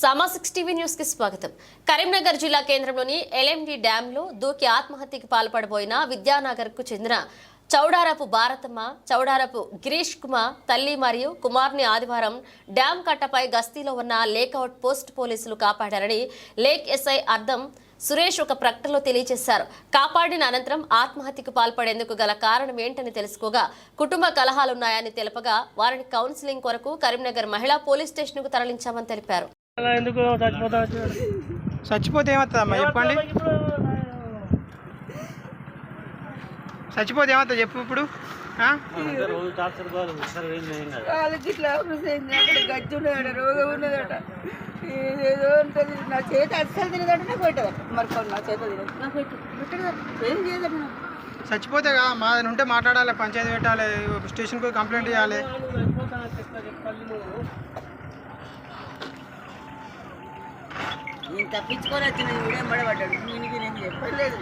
సమాసిక్స్ TV న్యూస్కి స్వాగతం. కరీంనగర్ జిల్లా కేంద్రంలోని ఎల్ఎండి డ్యామ్లో దూకి ఆత్మహత్యకి పాల్పడబోయిన విద్యానగర్కు చెందిన చౌడారపు భారతమ్మ చౌడారపు గిరీష్ కుమార్ తల్లి మరియు కుమార్ని ఆదివారం డ్యాం కట్టపై గస్తీలో ఉన్న లేకౌట్ పోస్ట్ పోలీసులు కాపాడారని లేక్ ఎస్ఐ అర్థం సురేష్ ఒక ప్రకటనలో తెలియజేశారు. కాపాడిన అనంతరం ఆత్మహత్యకు పాల్పడేందుకు గల కారణం ఏంటని తెలుసుకోగా కుటుంబ కలహాలున్నాయని తెలపగా వారిని కౌన్సిలింగ్ కొరకు కరీంనగర్ మహిళా పోలీస్ స్టేషన్కు తరలించామని తెలిపారు. ఎందుకు చచ్చిపోతా చచ్చిపోతే ఏమవుతుందమ్మా? చెప్పండి. చచ్చిపోతే ఏమవుతుంది? చెప్పు ఇప్పుడు. కాదు వాళ్ళకి ఇట్లా రోగం ఉన్నదట. ఏదో ఉంటుంది నా చేత అస్సలు తినదట నాకు పెట్టదట మరి కొన్ని నా చేత తినదు నాకు పెట్టు. పెట్టదట ఏం చేయదట నాకు చచ్చిపోతే కా మా ఉంటే మాట్లాడాలి పంచాయతీ పెట్టాలి స్టేషన్కి కంప్లైంట్ చేయాలి నేను తప్పించుకొని వచ్చిన వీడేం మడబడ్డాడు నేను నేను చెప్పలేదు.